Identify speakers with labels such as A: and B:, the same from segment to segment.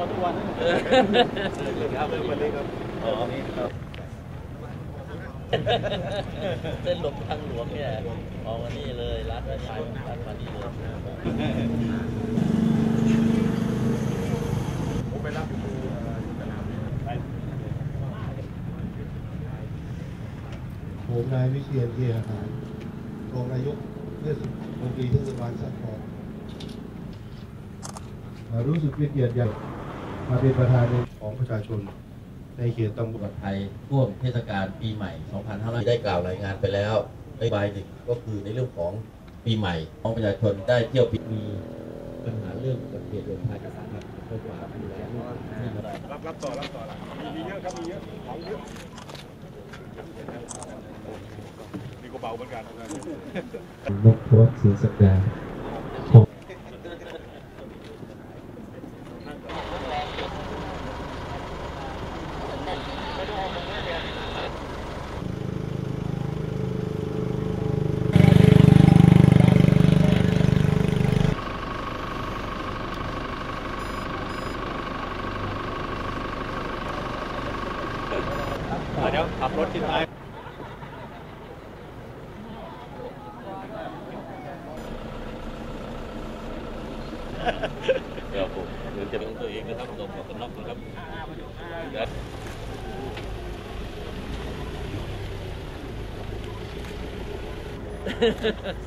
A: มาทุกวัน
B: เออ
A: ครับเริ่มวันนี้ครับ
B: อ๋อ
A: นนี้ครับ
B: เส้นหลบทางหลวงเนี่ยออกมานี่เลยรัดมานี่รัดมานี่เลย
A: ผมไปรับอยู่สนาม
C: ผมนายวิเชียนเทียหารรองนายกเทศมนตรีเทศบาลสักทองรู้สึกเป็นเกียรติอย่าง มาเป็นประธานของประชาชน ในเขตตำบ
B: ล
C: ล
B: อดภัยช่วงเทศกาลปีใหม่ 2500 ได้กล่าวรายงานไปแล้วนโยบายหนึ่งก็คือในเรื่องของปีใหม่ของประชาชนได้เที่ยวปีมีปัญหาเรื่องอุบัติเหตุเดินทางกับสาหัสเพิ่มกว่าอยู่แล้วที่มาไรั
A: บรับต่อรับต่อละมีเยอะครับมีเยอะของเยอะนี่ก็เบาเหมือนกัน
D: นกพวัฒน์ศรีสักดา
A: เดี๋ยวขับรถที่ท้าย
B: เดี๋ยวผมเดี๋ยวจะเป็นของตัวเองนะครับตบกับกันน็อกนะครับเดี๋ยว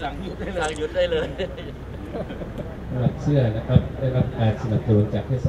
B: สั่งหยุดได้เลยสั่งหยุดได้เลย
D: สำหรับเสื้อนะครับได้รับการสนับสนุนจากเทศ